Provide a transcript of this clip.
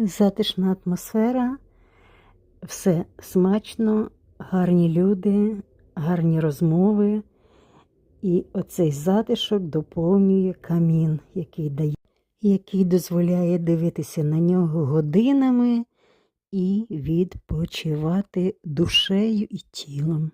Затишна атмосфера, все смачно, гарні люди, гарні розмови. І оцей затишок доповнює камін, який дає, який дозволяє дивитися на нього годинами і відпочивати душею і тілом.